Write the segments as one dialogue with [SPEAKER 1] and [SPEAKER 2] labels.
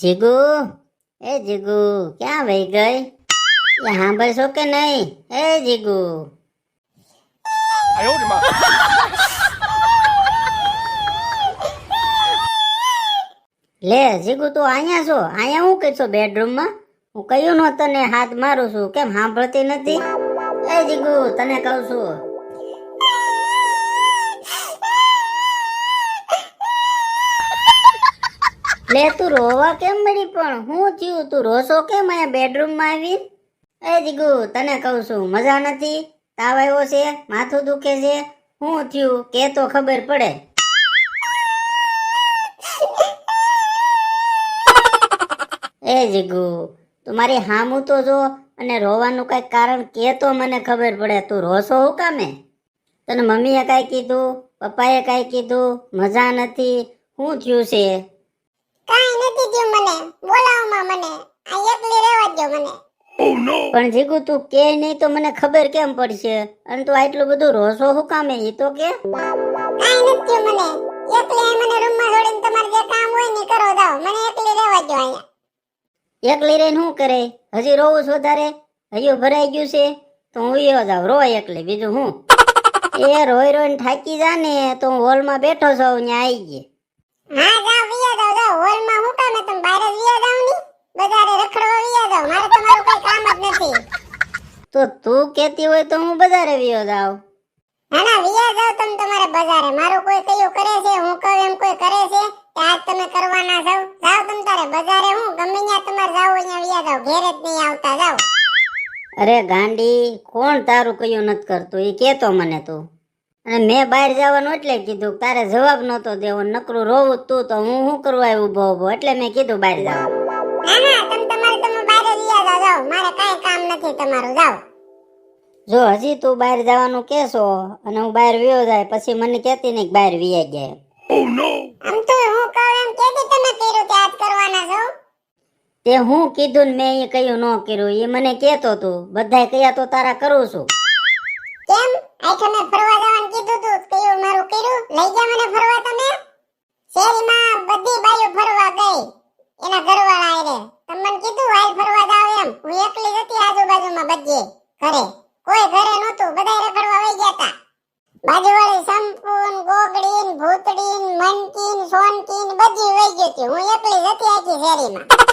[SPEAKER 1] જીગુ? એ જીગુ ક્યાં વહી ગઈ? એ સાંભળશો કે નહીં? એ જીગુ. લે જીગુ તું અહીંયા છો? અહીંયા હું કઈ છો બેડરૂમમાં? હું કહ્યું નો તને હાથ મારું છું કેમ સાંભળતી નથી? એ જીગુ તને કહું છું. લે, તું રોવા કેમ મળી પણ હું થયું તું રોશો કેમ અહીંયા બેડરૂમમાં આવી એ જીગુ, તને કહું છું, મજા નથી. તાવ આવ્યો છે, માથું દુખે છે. હું થયું, કે તો ખબર પડે. એ જીગુ, તું મારી હામું તો જો, અને રોવાનું કઈ કારણ કે તો મને ખબર પડે. તું રોશો હું કામે? તને મમ્મીએ કાંઈ કીધું, પપ્પાએ કાંઈ કીધું, મજા નથી. શું થયું છે?
[SPEAKER 2] મને. બોલાવમાં મને. આ એકલી રહેવા દો મને.
[SPEAKER 1] પણ જીગુ તું કે નહીં તો મને ખબર કેમ પડશે? અને તું આટલું બધું રોસો હું કામે? એ તો કે?
[SPEAKER 2] કાંઈ નથી મને. એકલી અહીં મને રૂમમાં છોડીને તમારે જે કામ હોય ને કરો જાઓ. મને એકલી રહેવા દો અહીંયા.
[SPEAKER 1] એકલી રહીને શું કરે? હજી રોવું છે વધારે? હજી ભરાઈ ગયું છે? તો હું યો જાઉં. રો એકલી. બીજું હું? એ રોઈ રોઈને થાકી જા ને તો હું હોલમાં બેઠો છું ત્યાં આવી ગઈ.
[SPEAKER 2] હા જાઓ વિયા હોલમાં હું કામે તમે બહાર જ વિયા જાવની. બજારે રખડવા વિયા જાવ. મારે તમારું કોઈ કામ જ નથી.
[SPEAKER 1] તો તું કેતી હોય તો હું બજારે વિયો જાવ
[SPEAKER 2] ના ના વિયા જાવ તમે તમારે બજારે મારું કોઈ કયું કરે છે હું કહું એમ કોઈ કરે છે આજ તમે કરવાના જાવ. જાઓ તમે તારે બજારે હું. ગમે ત્યાં તમારે જાવ અહીંયા વિયા જાવ. ઘેર જ નહીં આવતા જાવ.
[SPEAKER 1] અરે ગાંડી કોણ તારું કયું નથી કરતું? એ કેતો મને તું. અને મેં બહાર જવાનું એટલે કીધું કે તારે જવાબ નહોતો દેવો નકરું રોવું તું તો હું શું કરવા આવ્યું ઊભો ઊભો? એટલે મેં કીધું બહાર જવાનું
[SPEAKER 2] ના ના તમે તમારે તમે બહાર જ વિયા જાઓ જાઓ મારે કાંઈ કામ નથી તમારું જાઓ.
[SPEAKER 1] જો હજી તું બહાર જવાનું કેશો અને હું બહાર વિયો જાય પછી મને કહેતી નહીં કે બહાર વિયા ગયા
[SPEAKER 2] આમ તો હું કહું એમ કેતી તમે કર્યું આજ કરવાના છો?
[SPEAKER 1] તે હું કીધું ને મેં એ કયું ન કર્યું એ મને કહેતો તું. બધાય કયા તો તારા કરું છું.
[SPEAKER 2] કેમ? આઈ તમે ફરવા જવાનું કીધું તું કયું મારું કર્યું. લઈ ગયા મને ફરવા તમે. શેરીમાં બધી બાયો ફરવા ગઈ. એના ઘરવાળા એને તમને કીધું, હાલ ફરવા જાવ એમ. હું એકલી હતી આજુબાજુમાં બધે ઘરે. કોઈ ઘરે નહોતું. બધા રખડવા વહી ગયા હતા બાજુવાળી સંપૂન ગોગડીન, ભૂતડીન, મનકીન, સોનકીન બધી વહી ગઈ હતી. હું એકલી જ હતી આખી શેરીમાં.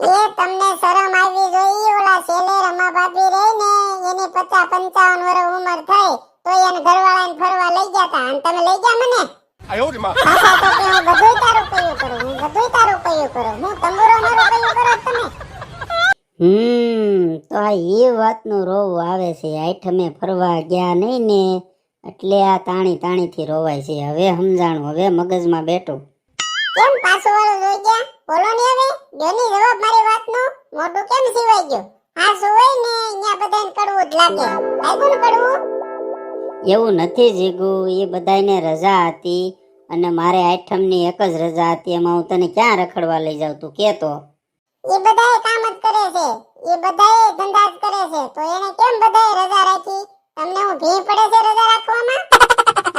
[SPEAKER 2] એ તમને શરમ આવી જોઈએ ઓલા સેલે રમા ભાભી રહી ને એની પચાસ પંચાવન વર્ષ ઉંમર થઈ તો એને ઘરવાળાને ફરવા લઈ ગયા તા. અને તમે લઈ ગયા મને?
[SPEAKER 3] આયો રે માં.
[SPEAKER 2] હા તો કે હું બધું તારું કયું હું બધું તારું કયું હું તંબુરો મારું કયું કરો તમે?
[SPEAKER 1] હમ તો આ એ વાતનું રોવ આવે છે. આઠમે ફરવા ગયા નહીં ને એટલે આ તાણી તાણીથી રોવાય છે. હવે સમજાણું હવે મગજમાં બેઠું.
[SPEAKER 2] કેમ પાછો વાળો રોઈ ગયા? બોલો ને હવે ડેની જવાબ મારી વાતનો મોઢું કેમ સિવાય ગયું? હા સુવાય ને અહીંયા બધાને કડવું જ લાગે. લાગ્યું ને કડવું?
[SPEAKER 1] એવું નથી જીગુ એ બધાયને રજા હતી અને મારે આઠમની એક જ રજા હતી એમાં હું તને ક્યાં રખડવા લઈ જાઉં તું કેતો?
[SPEAKER 2] એ બધાય કામ જ કરે છે. એ બધાય ધંધા જ કરે છે. તો એને કેમ બધાય રજા રાખી? તમને હું ભી પડે છે રજા રાખવામાં?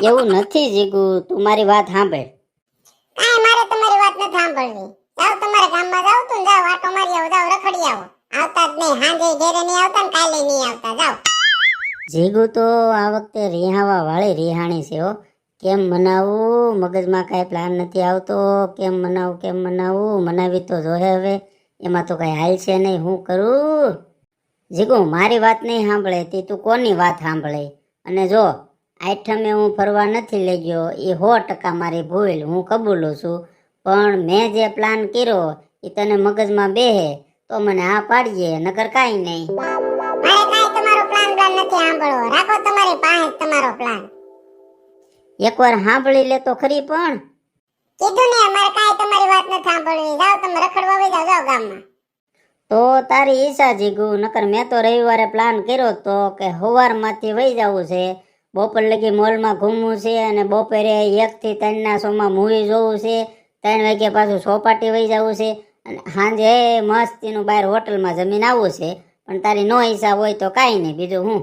[SPEAKER 1] એવું નથી જીગુ તું મારી વાત સાંભળ.
[SPEAKER 2] કાંઈ મારે તમારી વાત નથી સાંભળવી. જાઓ તમારા ગામમાં જાવ તું જાવ આટો મારી આવો જાવ રખડી આવો આવતા જ નહીં, હાંજે ઘેરે નહીં આવતા ને કાલે નહીં આવતા જાવ
[SPEAKER 1] જીગુ તો આ વખતે રિહાવા વાળી રિહાણી છે હો. કેમ મનાવવું મગજમાં કાંઈ પ્લાન નથી આવતો. કેમ મનાવું કેમ મનાવું? મનાવી તો જોહે હવે. એમાં તો કાંઈ હાલ છે નહીં, હું કરું? જીગુ, મારી વાત નહીં સાંભળે. તે તું કોની વાત સાંભળે? અને જો, આઠમે હું ફરવા નથી લઈ ગયો, એ સો ટકા મારી ભૂલ, હું કબૂલું છું. પણ મેં જે પ્લાન કર્યો એ તને મગજમાં બેહે તો મને આ પાડીએ નકર કાઈ નહીં.
[SPEAKER 2] મારે કાઈ તમારો પ્લાન પ્લાન નથી સાંભળવો. રાખો તમારી પાસે તમારો પ્લાન
[SPEAKER 1] એકવાર સાંભળી લે તો ખરી પણ.
[SPEAKER 2] કીધું ને મારે કાઈ તમારી વાત નથી સાંભળવી. જાઓ તમે રખડવા વઈ જાઓ જાઓ ગામમાં.
[SPEAKER 1] તો તારી ઈચ્છા જીગુ નકર મેં તો રવિવારે પ્લાન કર્યો તો કે સવારમાંથી વહી જવું છે. બપોર લગી મોલમાં ઘૂમવું છે અને બપોરે એકથી ત્રણના શોમાં મૂવી જોવું છે. ત્રણ વાગ્યા પાછું સોપાટી વહી જવું છે અને સાંજે મસ્તીનું બહાર હોટલમાં જમીન આવવું છે. પણ તારી નો હિસાબ હોય તો કાંઈ નહીં, બીજું હું?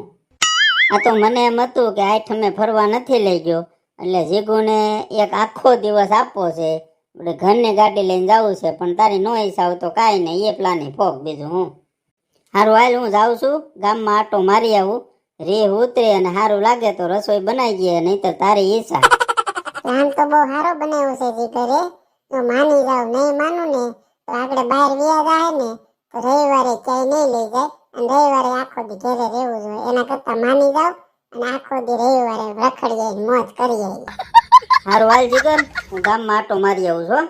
[SPEAKER 1] આ તો મને એમ હતું કે આઠમે ફરવા નથી લઈ ગયો. એટલે જીગુને એક આખો દિવસ આપવો છે. આપણે ઘરની ગાડી લઈને જવું છે, પણ તારી નો હિસાબ તો કાંઈ નહીં, એ પ્લાને ફોક બીજું હું? હારું, હાલ, હું જાઉં છું. ગામમાં આટો મારી આવું. રેહ ઉતરે અને સારું લાગે તો રસોઈ બનાવી દઈએ નહીતર તારી ઈચ્છા.
[SPEAKER 2] પ્લાન તો બહુ સારો બનાવ્યો છે, જીગરે. જો માની જાવ નહીં માનું ને તો આપણે બહાર વ્યા જાય ને તો રવિવારે ક્યાંય નહીં લઈ જાય. અને રવિવારે આખો દી ઘેરે રહેવું જોઈએ. એના કરતા માની જાવ અને આખો દી રવિવારે રખડીએ મોજ કરી આવી
[SPEAKER 1] હારું હાલ જીગર હું ગામમાં આટો મારી આવું છું હો.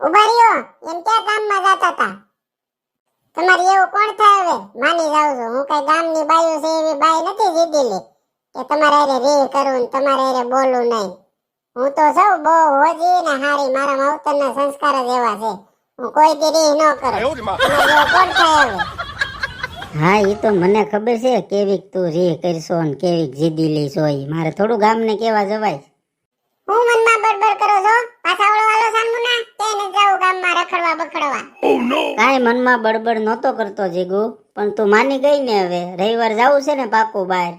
[SPEAKER 2] ઊભા રહ્યો. એમ ક્યાં ગામમાં જતા હતા તમારે એવું કોણ થાય હવે? માની જાવ છું. હું કઈ ગામની બાયો છે એવી બાઈ નથી જીધેલી. કે તમારે હારે રે કરું ને તમારે હારે બોલવું નહીં. હું તો સૌ બહુ હોજી ને હારી મારા માવતર ના સંસ્કાર જ એવા છે. હું કોઈ દીરી ન કરું.
[SPEAKER 1] હા એ તો મને ખબર છે કેવીક તું રી કરશો ને કેવીક જીદી લઈશો હોય. મારે થોડું ગામ ને કેવા જવાય.
[SPEAKER 2] હું મનમાં બડબડ કરો છો? પાછા ઓળો વાલો સાંગુના તે ન જાવ ગામમાં રખડવા બખડવા.
[SPEAKER 1] કાઈ મનમાં બડબડ નહોતો કરતો જીગુ પણ તું માની ગઈ ને હવે. રવિવાર જાવું છે ને પાકું બહાર.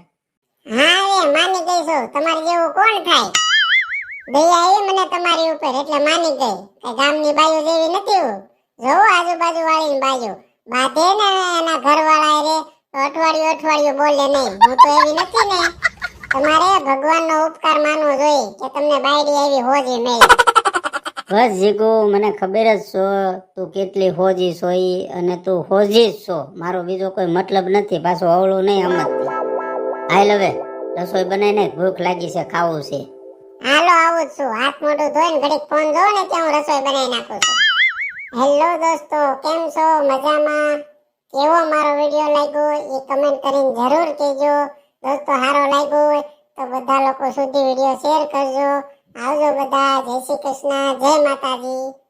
[SPEAKER 2] હા એ માની ગઈ છું. તમારે જેવું કોણ થાય? દયા મને તમારી ઉપર, એટલે માની ગઈ. કે ગામની બાજુ જેવી નથી હું. જોવો આજુબાજુ વાળી બાજુ. બાધે ને એના ઘરવાળા રે, તો અઠવાડિયું અઠવાડિયું બોલે નહીં. હું તો એવી નથી ને. તમારે ભગવાનનો ઉપકાર માનવો જોઈએ, કે તમને બાયડી એવી હોજી મળી
[SPEAKER 1] બસ જીગુ મને ખબર જ છો, તું કેટલી હોજી સોઈ અને તું હોજી છો. મારો બીજો કોઈ મતલબ નથી, પાછું અવળું નહીં સમજતી હાલ હવે, રસોઈ બનાવીને ભૂખ લાગી છે, ખાવું છે.
[SPEAKER 2] હાલો, આવું જ છું. હાથ મોઢું ધોઈને ઘડીક ફોન જોઉં ને ત્યાં હું રસોઈ બનાવી નાખું છું. હેલો દોસ્તો, કેમ છો? મજામાં? કેવો મારો વીડિયો લાગ્યો? એ કમેન્ટ કરીને જરૂર કહેજો. દોસ્તો, સારો લાગ્યો હોય તો બધા લોકો સુધી વીડિયો શેર કરજો. આવજો બધા. જય શ્રી કૃષ્ણ. જય માતાજી.